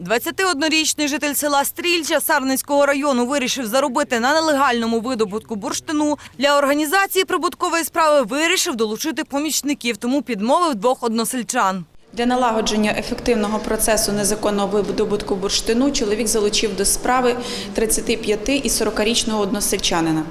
21-річний житель села Стрільча Сарненського району вирішив заробити на нелегальному видобутку бурштину. Для організації прибуткової справи вирішив долучити помічників, тому підмовив двох односельчан. Для налагодження ефективного процесу незаконного видобутку бурштину чоловік залучив до справи 35 і 40-річного односельчанина.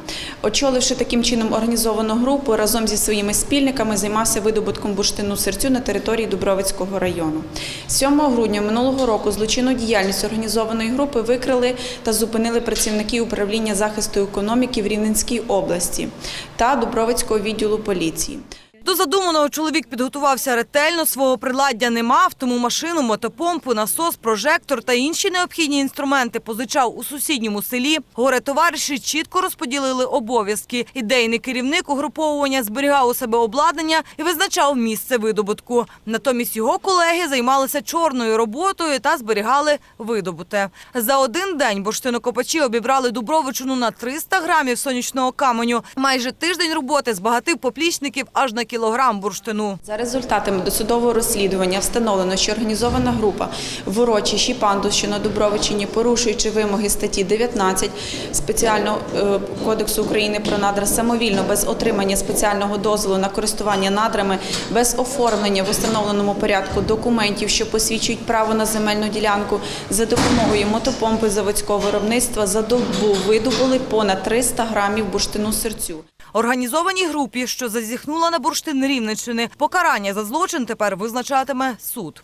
Очоливши таким чином організовану групу, разом зі своїми спільниками займався видобутком бурштину серцю на території Дубровицького району. 7 грудня минулого року злочинну діяльність організованої групи викрили та зупинили працівники управління захисту економіки в Рівненській області та Дубровицького відділу поліції. До задуманого чоловік підготувався ретельно, свого приладдя не мав, тому машину, мотопомпу, насос, прожектор та інші необхідні інструменти позичав у сусідньому селі. Горе товариші чітко розподілили обов'язки. Ідейний керівник угруповування зберігав у себе обладнання і визначав місце видобутку. Натомість його колеги займалися чорною роботою та зберігали видобуте. За один день бурштинокопачі обібрали Дубровичину на 300 грамів сонячного каменю. Майже тиждень роботи збагатив поплічників аж на кілограм бурштину. За результатами досудового розслідування встановлено, що організована група в урочищі пандус, на Дубровичині, порушуючи вимоги статті 19 спеціального е, кодексу України про надра, самовільно без отримання спеціального дозволу на користування надрами, без оформлення в установленому порядку документів, що посвідчують право на земельну ділянку, за допомогою мотопомпи заводського виробництва за добу видобули понад 300 грамів бурштину серцю. Організованій групі, що зазіхнула на бурштин Рівненщини, покарання за злочин тепер визначатиме суд.